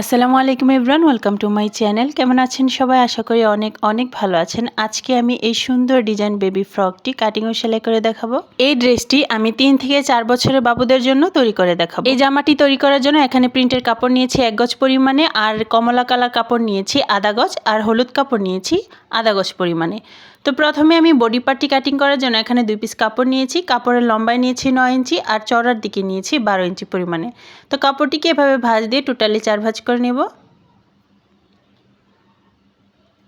আসসালামু আলাইকুম Ibran welcome to my channel. কেমন আছেন সবাই? আশা করি অনেক অনেক ভালো আছেন। আজকে আমি এই সুন্দর ডিজাইন বেবি ফ্রকটি কাটিং ও সেলাই করে দেখাবো। এই ড্রেসটি আমি তিন থেকে চার বছরের বাবুদের জন্য তৈরি করে দেখাবো। এই জামাটি তৈরি করার জন্য এখানে প্রিন্টের কাপড় নিয়েছি এক গজ পরিমাণে, আর কমলা কালার কাপড় নিয়েছি আধা গজ, আর হলুদ কাপড় নিয়েছি আধা গজ পরিমাণে। তো প্রথমে আমি বডি পার্টটি কাটিং করার জন্য এখানে দুই পিস কাপড় নিয়েছি। কাপড়ের লম্বায় নিয়েছি নয় ইঞ্চি আর চড়ার দিকে নিয়েছি বারো ইঞ্চি পরিমাণে। তো কাপড়টিকে এভাবে ভাঁজ দিয়ে টোটালি চার ভাঁজ করে নেব।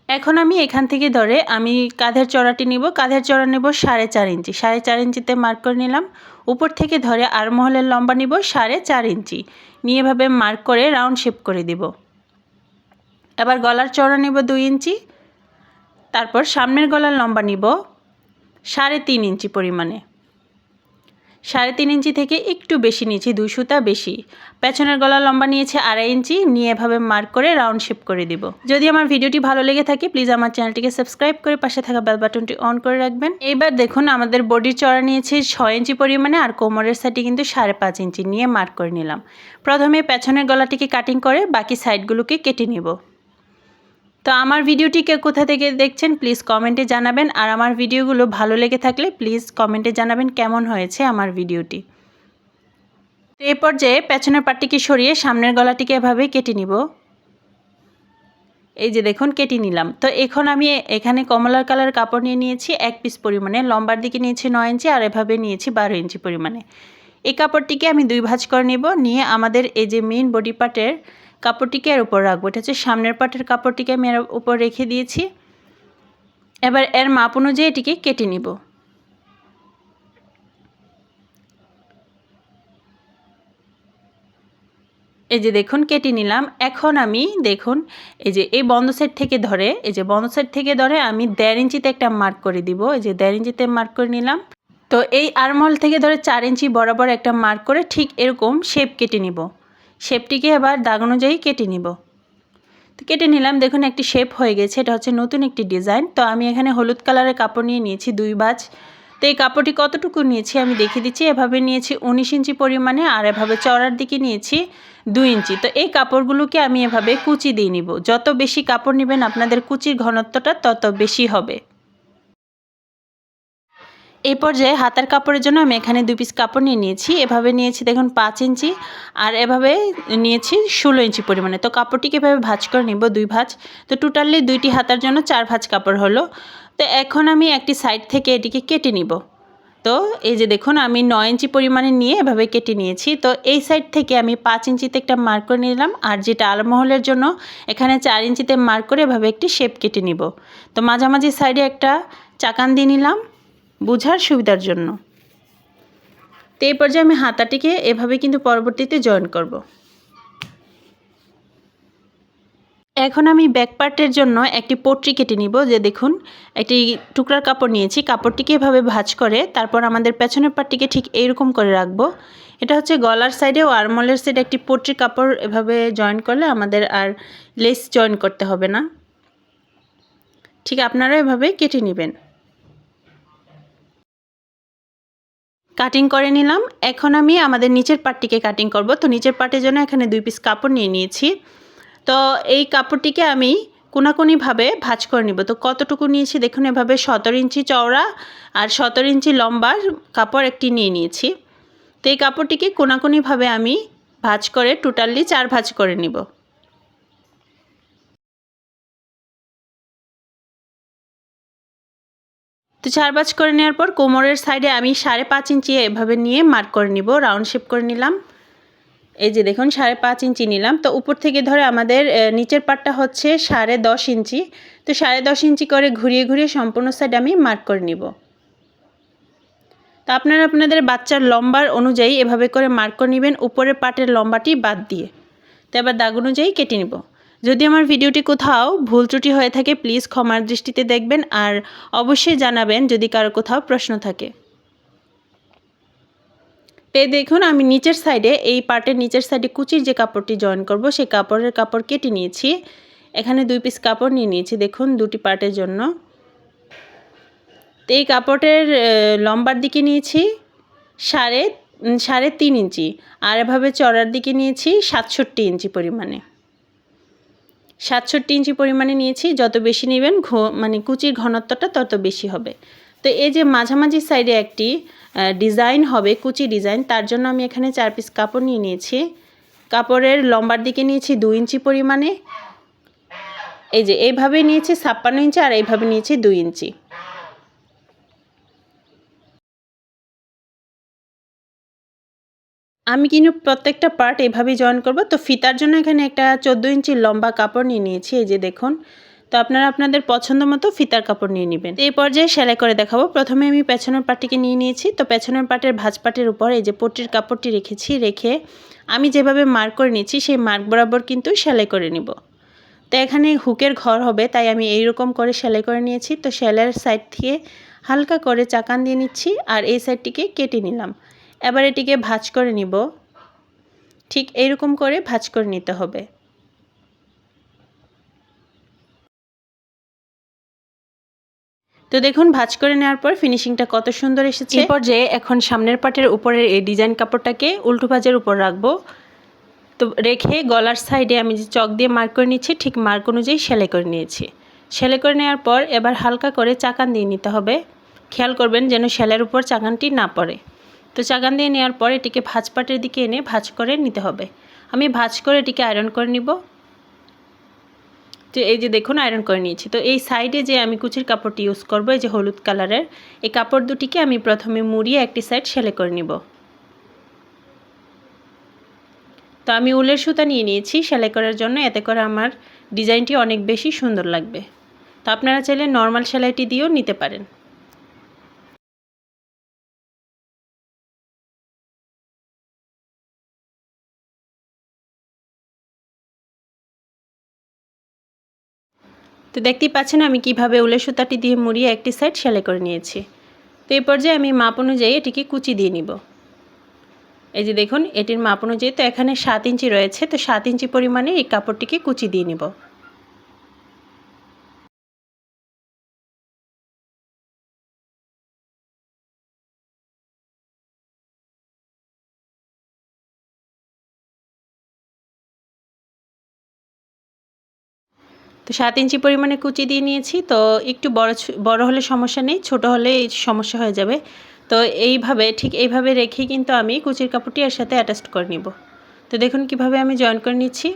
এখন আমি এখান থেকে ধরে আমি কাঁধের চড়াটি নিব। কাঁধের চড়া নেব সাড়ে চার ইঞ্চি। সাড়ে চার ইঞ্চিতে মার্ক করে নিলাম। উপর থেকে ধরে আর মহলের লম্বা নিব সাড়ে চার ইঞ্চি। নিয়ে এভাবে মার্ক করে রাউন্ড শেপ করে দিব। এবার গলার চড়া নেব দুই ইঞ্চি। তারপর সামনের গলার লম্বা নিব সাড়ে তিন ইঞ্চি পরিমাণে। সাড়ে তিন ইঞ্চি থেকে একটু বেশি নিয়েছি, দুই সুতা বেশি। পেছনের গলার লম্বা নিয়েছে আড়াই ইঞ্চি, নিয়ে এভাবে মার্ক করে রাউন্ড শেপ করে দিব। যদি আমার ভিডিওটি ভালো লেগে থাকে, প্লিজ আমার চ্যানেলটিকে সাবস্ক্রাইব করে পাশে থাকা বেল বাটনটি অন করে রাখবেন। এইবার দেখুন, আমাদের বডির চড়া নিয়েছি ছয় ইঞ্চি পরিমাণে আর কোমরের সাইডটি কিন্তু সাড়ে পাঁচ ইঞ্চি, নিয়ে মার্ক করে নিলাম। প্রথমে পেছনের গলাটিকে কাটিং করে বাকি সাইডগুলোকে কেটে নেব। তো আমার ভিডিওটি ভিডিওটিকে কোথা থেকে দেখছেন প্লিজ কমেন্টে জানাবেন। আর আমার ভিডিওগুলো ভালো লেগে থাকলে প্লিজ কমেন্টে জানাবেন কেমন হয়েছে আমার ভিডিওটি। তো এই পর্যায়ে পেছনের পাটটিকে সরিয়ে সামনের গলাটিকে এভাবে কেটে নিব। এই যে দেখুন, কেটে নিলাম। তো এখন আমি এখানে কমলার কালার কাপড় নিয়ে নিয়েছি, এক পিস পরিমাণে। লম্বার দিকে নিয়েছি নয় ইঞ্চি, আর এভাবে নিয়েছি বারো ইঞ্চি পরিমাণে। এই কাপড়টিকে আমি দুই ভাঁজ করে নেব। নিয়ে আমাদের এই যে মেইন বডি পার্টের কাপড়টিকে এর উপর রাখব। এটা হচ্ছে সামনের পাটের কাপড়টিকে আমি এর উপর রেখে দিয়েছি। এবার এর মাপ অনুযায়ী এটিকে কেটে নিব। এই যে দেখুন, কেটে নিলাম। এখন আমি, দেখুন, এই যে এই বন্ধ সাইড থেকে ধরে, এই যে বন্ধ সাইড থেকে ধরে আমি দেড় ইঞ্চিতে একটা মার্ক করে দিব। এই যে দেড় ইঞ্চিতে মার্ক করে নিলাম। তো এই আরমহল থেকে ধরে চার ইঞ্চি বরাবর একটা মার্ক করে ঠিক এরকম শেপ কেটে নিব। শেপটিকে এবার দাগ অনুযায়ী কেটে নিব। তো কেটে নিলাম। দেখুন, একটি শেপ হয়ে গেছে। এটা হচ্ছে নতুন একটি ডিজাইন। তো আমি এখানে হলুদ কালারের কাপড় নিয়ে নিয়েছি দুই বাজ। তো এই কাপড়টি কতটুকু নিয়েছি আমি দেখিয়ে দিচ্ছি। এভাবে নিয়েছি উনিশ ইঞ্চি পরিমাণে আর এভাবে চড়ার দিকে নিয়েছি দুই ইঞ্চি। তো এই কাপড়গুলোকে আমি এভাবে কুচি দিয়ে নিব। যত বেশি কাপড় নেবেন আপনাদের কুচির ঘনত্বটা তত বেশি হবে। এই পর্যায়ে হাতার কাপড়ের জন্য আমি এখানে দু পিস কাপড় নিয়ে নিয়েছি। এভাবে নিয়েছি, দেখুন, পাঁচ ইঞ্চি আর এভাবে নিয়েছি ষোলো ইঞ্চি পরিমাণে। তো কাপড়টিকে এভাবে ভাজ করে নিব, দুই ভাজ। তো টোটালি দুইটি হাতার জন্য চার ভাজ কাপড় হলো। তো এখন আমি একটি সাইড থেকে এটিকে কেটে নিব। তো এই যে দেখুন, আমি নয় ইঞ্চি পরিমাণে নিয়ে এভাবে কেটে নিয়েছি। তো এই সাইড থেকে আমি পাঁচ ইঞ্চিতে একটা মার্ক করে নিলাম আর যেটা আলমহলের জন্য, এখানে চার ইঞ্চিতে মার্ক করে এভাবে একটি শেপ কেটে নিব। তো মাঝামাঝি সাইডে একটা চাকান দিয়ে নিলাম। বোঝার সুবিধার জন্য। তো এই পর্যায়ে আমি হাতাটিকে এভাবে কিন্তু পরবর্তীতে জয়েন করব। এখন আমি ব্যাক পার্টের জন্য একটি পট্রি কেটে নিব যে দেখুন, একটি টুকরার কাপড় নিয়েছি। কাপড়টিকে এভাবে ভাঁজ করে তারপর আমাদের পেছনের পার্টটিকে ঠিক এইরকম করে রাখব। এটা হচ্ছে গলার সাইডে ও আরমলের সাইডে একটি পট্রি কাপড় এভাবে জয়েন করলে আমাদের আর লেস জয়েন করতে হবে না। ঠিক আপনারা এভাবে কেটে নেবেন। কাটিং করে নিলাম। এখন আমি আমাদের নিচের পাটটিকে কাটিং করব। তো নিচের পাটের জন্য এখানে দুই পিস কাপড় নিয়ে নিয়েছি। তো এই কাপড়টিকে আমি কোনাকুনিভাবে ভাজ করে নিব। তো কতটুকু নিয়েছি? দেখুন, এভাবে সতেরো ইঞ্চি চওড়া আর সতেরো ইঞ্চি লম্বার কাপড় একটি নিয়ে নিয়েছি। তো এই কাপড়টিকে কোনাকুনিভাবে আমি ভাজ করে টোটালি চার ভাজ করে নিব। তো চার বাজ করে নেওয়ার পর কোমরের সাইডে আমি সাড়ে পাঁচ ইঞ্চি এভাবে নিয়ে মার্ক করে নিব রাউন্ড শেপ করে নিলাম। এই যে দেখুন, সাড়ে পাঁচ ইঞ্চি নিলাম। তো উপর থেকে ধরে আমাদের নিচের পাটটা হচ্ছে সাড়ে দশ ইঞ্চি। তো সাড়ে দশ ইঞ্চি করে ঘুরিয়ে ঘুরিয়ে সম্পূর্ণ সাইড আমি মার্ক করে নিব। তো আপনারা আপনাদের বাচ্চার লম্বার অনুযায়ী এভাবে করে মার্ক করে নেবেন, উপরের পাটের লম্বাটি বাদ দিয়ে। তো এবার দাগ অনুযায়ী কেটে নিব। যদি আমার ভিডিওটি কোথাও ভুল ত্রুটি হয়ে থাকে প্লিজ ক্ষমার দৃষ্টিতে দেখবেন আর অবশ্যই জানাবেন যদি কারও কোথাও প্রশ্ন থাকে। তে দেখুন, আমি নিচের সাইডে, এই পার্টের নিচের সাইডে কুচির যে কাপড়টি জয়েন করব, সেই কাপড়ের কাপড় কেটে নিয়েছি। এখানে দুই পিস কাপড় নিয়ে নিয়েছি, দেখুন, দুটি পার্টের জন্য। তো এই কাপড়ের লম্বার দিকে নিয়েছি, সাড়ে সাড়ে তিন ইঞ্চি, আর এভাবে চড়ার দিকে নিয়েছি সাতষট্টি ইঞ্চি পরিমাণে। সাতষট্টি ইঞ্চি পরিমাণে নিয়েছি, যত বেশি নেবেন ঘ- মানে কুচির ঘনত্বটা তত বেশি হবে। তো এই যে মাঝামাঝি সাইডে একটি ডিজাইন হবে, কুচি ডিজাইন, তার জন্য আমি এখানে চার পিস কাপড় নিয়ে নিয়েছি। কাপড়ের লম্বার দিকে নিয়েছি দু ইঞ্চি পরিমাণে। এই যে এইভাবে নিয়েছি ছাপ্পান্ন ইঞ্চি আর এইভাবে নিয়েছি দুই ইঞ্চি। আমি কিন্তু প্রত্যেকটা পার্ট এভাবেই জয়েন করব। তো ফিতার জন্য এখানে একটা চোদ্দ ইঞ্চি লম্বা কাপড় নিয়ে নিয়েছি, এই যে দেখুন। তো আপনারা আপনাদের পছন্দ মতো ফিতার কাপড় নিয়ে নেবেন। এই পর্যায়ে সেলাই করে দেখাবো। প্রথমে আমি পেছনের পাটিকে নিয়ে নিয়েছি। তো পেছনের পাটের ভাঁজ পাটের উপর এই যে পট্টির কাপড়টি রেখেছি, রেখে আমি যেভাবে মার্ক করে নিয়েছি, সেই মার্ক বরাবর কিন্তু সেলাই করে নিব। তো এখানে হুকের ঘর হবে, তাই আমি এই রকম করে সেলাই করে নিয়েছি। তো সেলাইয়ের সাইড থেকে হালকা করে চাকান দিয়ে নিচ্ছি, আর এই সাইডটিকে কেটে নিলাম। এবার এটিকে ভাঁজ করে নিব। ঠিক এইরকম করে ভাঁজ করে নিতে হবে। তো দেখুন, ভাঁজ করে নেওয়ার পর ফিনিশিংটা কত সুন্দর এসেছে। এই পর্যায়ে এখন সামনের পাটের উপরের এই ডিজাইন কাপড়টাকে উল্টো ভাঁজের উপর রাখব। তো রেখে গলার সাইডে আমি যে চক দিয়ে মার্ক করে নিচ্ছি, ঠিক মার্ক অনুযায়ী সেলাই করে নিয়েছি। সেলাই করে নেওয়ার পর এবার হালকা করে চাকান দিয়ে নিতে হবে। খেয়াল করবেন যেন সেলাইয়ের উপর চাকানটি না পড়ে। তো চাগান দিয়ে নেওয়ার পর এটিকে ভাঁজ পাটের দিকে এনে ভাঁজ করে নিতে হবে। আমি ভাঁজ করে এটিকে আয়রন করে নিব। তো এই যে দেখুন আয়রন করে নিয়েছি। তো এই সাইডে যে আমি কুচির কাপড়টি ইউজ করব, এই যে হলুদ কালারের এই কাপড় দুটিকে আমি প্রথমে মুড়িয়ে একটি সাইড সেলাই করে নিব। তো আমি উলের সুতা নিয়ে নিয়েছি সেলাই করার জন্য, এতে করে আমার ডিজাইনটি অনেক বেশি সুন্দর লাগবে। তো আপনারা চাইলে নর্মাল সেলাইটি দিয়েও নিতে পারেন। তো দেখতেই পাচ্ছেন আমি কীভাবে উলে সুতাটি দিয়ে মুড়িয়ে একটি সাইড সেলাই করে নিয়েছি। তো এই পর্যায়ে আমি মাপ অনুযায়ী এটিকে কুচি দিয়ে নিব। এই যে দেখুন, এটির মাপ অনুযায়ী তো এখানে সাত ইঞ্চি রয়েছে, তো সাত ইঞ্চি পরিমাণে এই কাপড়টিকে কুচি দিয়ে নিব। তো সাত ইঞ্চি পরিমাণে কুচি দিয়ে নিয়েছি, তো একটু বড় বড় হলে সমস্যা নেই, ছোট হলে সমস্যা হয়ে যাবে। তো এইভাবে, ঠিক এইভাবে রেখে কিন্তু আমি কুচির কাপড়টি এর সাথে অ্যাটাচ করে নিব। তো দেখুন কীভাবে আমি জয়েন করে নিচ্ছি।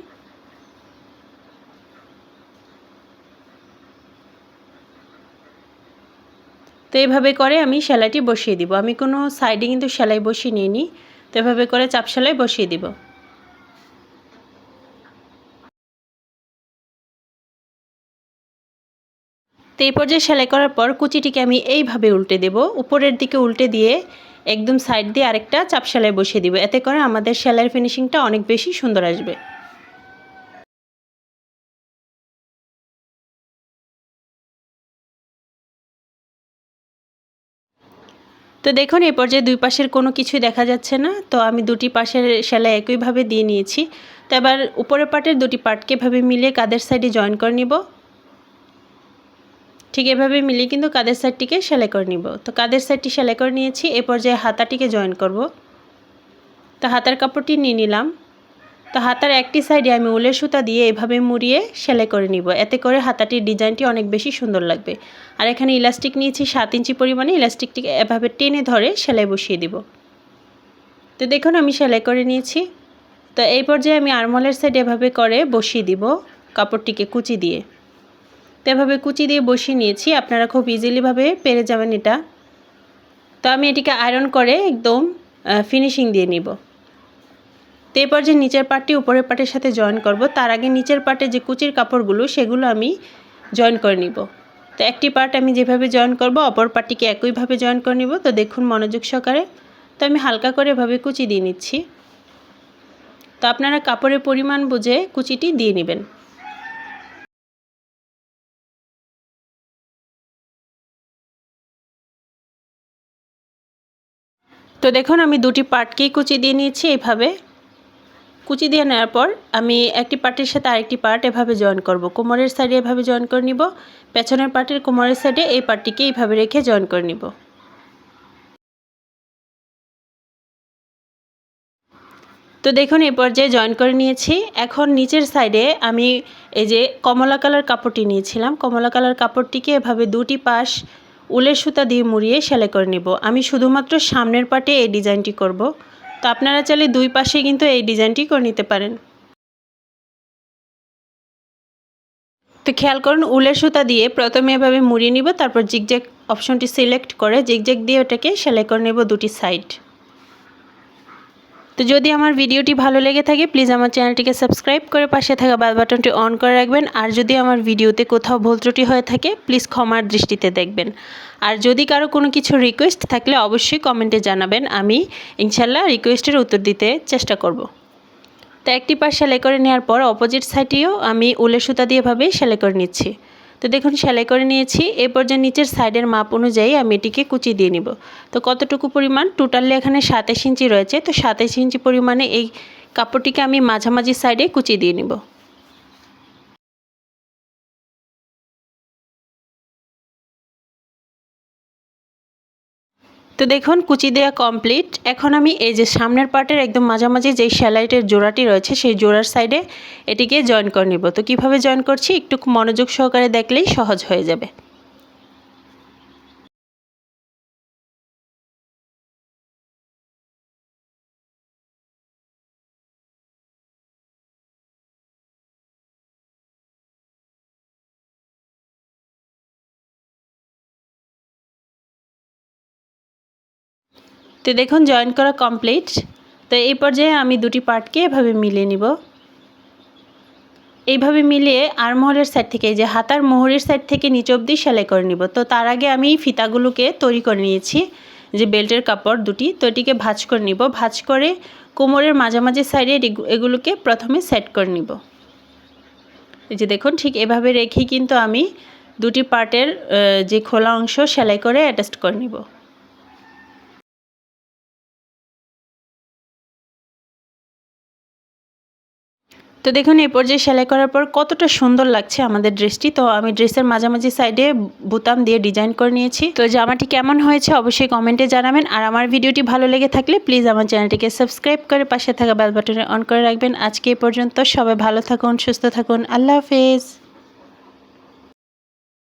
তো এইভাবে করে আমি সেলাইটি বসিয়ে দিব। আমি কোনো সাইডে কিন্তু সেলাই বসিয়ে নিইনি, তো এভাবে করে চাপ সেলাই বসিয়ে দিব। এই পর্যায়ে সেলাই করার পর কুচিটিকে আমি এইভাবে উল্টে দেব। উপরের দিকে উল্টে দিয়ে একদম সাইড দিয়ে আরেকটা চাপ সেলাই বসিয়ে দিব। এতে করে আমাদের সেলাইয়ের ফিনিশিংটা অনেক বেশি সুন্দর আসবে। তো দেখুন এই পর্যায়ে দুই পাশের কোনো কিছুই দেখা যাচ্ছে না। তো আমি দুটি পাশের সেলাই একইভাবে দিয়ে নিয়েছি। তো এবার উপরের পার্টের দুটি পার্টকে এভাবে মিলিয়ে কাদের সাইডে জয়েন করে নিব? ঠিক এভাবে মিলিয়ে কিন্তু কাদের সাইডটিকে সেলাই করে নিব। তো কাদের সাইডটি সেলাই করে নিয়েছি, এ পর্যায়ে হাতাটিকে জয়েন করব। তো হাতার কাপড়টি নিয়ে নিলাম। তো হাতার একটি সাইডে আমি উলের সুতা দিয়ে এভাবে মুড়িয়ে সেলাই করে নিব। এতে করে হাতাটির ডিজাইনটি অনেক বেশি সুন্দর লাগবে। আর এখানে ইলাস্টিক নিয়েছি সাত ইঞ্চি পরিমাণে, ইলাস্টিকটিকে এভাবে টেনে ধরে সেলাই বসিয়ে দিব। তো দেখুন, আমি সেলাই করে নিয়েছি। তো এই পর্যায়ে আমি আরমলের সাইড এভাবে করে বসিয়ে দিব কাপড়টিকে কুচি দিয়ে। তো এভাবে কুচি দিয়ে বসিয়ে নিয়েছি, আপনারা খুব ইজিলিভাবে পেরে যাবেন এটা। তো আমি এটিকে আয়রন করে একদম ফিনিশিং দিয়ে নিব। তো এরপর যে নিচের পার্টটি উপরের পার্টের সাথে জয়েন করব, তার আগে নিচের পার্টে যে কুচির কাপড়গুলো, সেগুলো আমি জয়েন করে নিব। তো একটি পার্ট আমি যেভাবে জয়েন করব, অপর পার্টটিকে একইভাবে জয়েন করে নিব। তো দেখুন মনোযোগ সহকারে। তো আমি হালকা করে এভাবে কুচি দিয়ে নিচ্ছি। তো আপনারা কাপড়ের পরিমাণ বুঝে কুচিটি দিয়ে নেবেন। তো দেখুন, আমি দুটি পার্টকেই কুচি দিয়ে নিয়েছি এইভাবে কুচি দিয়ে নেওয়ার পর আমি একটি পার্টের সাথে আরেকটি পার্ট এভাবে জয়েন করব। কোমরের সাইডে এভাবে জয়েন করে নিব, পেছনের পার্টের কোমরের সাইডে এই পার্টটিকে এইভাবে রেখে জয়েন করে নিব। তো দেখুন, এই পর্যায়ে জয়েন করে নিয়েছি। এখন নিচের সাইডে আমি এই যে কমলা কালার কাপড়টি নিয়েছিলাম। কমলা কালার কাপড়টিকে এভাবে দুটি পাশ উলের সুতা দিয়ে মুড়িয়ে সেলাই করে নিব। আমি শুধুমাত্র সামনের পাটে এই ডিজাইনটি করব। তো আপনারা চাইলে দুই পাশে কিন্তু এই ডিজাইনটি করে নিতে পারেন। তো খেয়াল করুন, উলের সুতা দিয়ে প্রথমে এভাবে মুড়িয়ে নিব, তারপর জিগজ্যাগ অপশনটি সিলেক্ট করে জিগজ্যাগ দিয়ে ওটাকে সেলাই করে নেব দুটি সাইড। তো যদি আমার ভিডিওটি ভালো লেগে থাকে প্লিজ আমার চ্যানেলটিকে সাবস্ক্রাইব করে পাশে থাকা বেল বাটনটি অন করে রাখবেন। আর যদি আমার ভিডিওতে কোথাও ভুল ত্রুটি হয়ে থাকে প্লিজ ক্ষমার দৃষ্টিতে দেখবেন। আর যদি কারও কোনো কিছু রিকোয়েস্ট থাকলে অবশ্যই কমেন্টে জানাবেন। আমি ইনশাল্লাহ রিকোয়েস্টের উত্তর দিতে চেষ্টা করব। তো একটি পাশ সেলাই করে নেওয়ার পর অপোজিট সাইডেও আমি উলের সুতা দিয়ে ভাবে সেলাই করে নিচ্ছি। তো দেখুন, সেলাই করে নিয়েছি। এরপর যে নিচের সাইডের মাপ অনুযায়ী আমি এটিকে কুচি দিয়ে নিব। তো কতটুকু পরিমাণ? টোটালি এখানে সাতাশ ইঞ্চি রয়েছে। তো সাতাশ ইঞ্চি পরিমাণে এই কাপড়টিকে আমি মাঝামাঝি সাইডে কুচি দিয়ে নিব। তো দেখুন, কুচি দেওয়া কমপ্লিট এখন আমি এই যে সামনের পার্টের একদম মাঝামাঝি যেই সেলাইটের জোড়াটি রয়েছে, সেই জোড়ার সাইডে এটিকে জয়েন করে নেব। তো কীভাবে জয়েন করছি? একটু মনোযোগ সহকারে দেখলেই সহজ হয়ে যাবে। তো দেখুন জয়েন করা কমপ্লিট তো এই পর্যায়ে আমি দুটি পার্টকে এভাবে মিলিয়ে নিব। এইভাবে মিলিয়ে আরমহলের সাইড থেকে যে হাতার মোহরের সাইড থেকে নিচ অবধি সেলাই করে নিব। তো তার আগে আমি ফিতাগুলোকে তৈরি করে নিয়েছি, যে বেল্টের কাপড় দুটি। তো এটিকে ভাজ করে নিব। ভাজ করে কোমরের মাঝামাঝি সাইডে এগুলোকে প্রথমে সেট করে নিব। এই যে দেখুন, ঠিক এভাবে রেখেই কিন্তু আমি দুটি পার্টের যে খোলা অংশ সেলাই করে অ্যাটাচ করে নিব। তো দেখুন এই পর্যায়ে সেলাই করার পর কতটা সুন্দর লাগছে আমাদের ড্রেসটি। তো আমি ড্রেসের মাঝামাঝি সাইডে বুতাম দিয়ে ডিজাইন করে নিয়েছি। তো জামাটি কেমন হয়েছে অবশ্যই কমেন্টে জানাবেন। আর আমার ভিডিওটি ভালো লেগে থাকলে প্লিজ আমার চ্যানেলটিকে সাবস্ক্রাইব করে পাশে থাকা বেল বাটনে অন করে রাখবেন। আজকে এ পর্যন্ত সবাই ভালো থাকুন, সুস্থ থাকুন। আল্লাহ হাফেজ।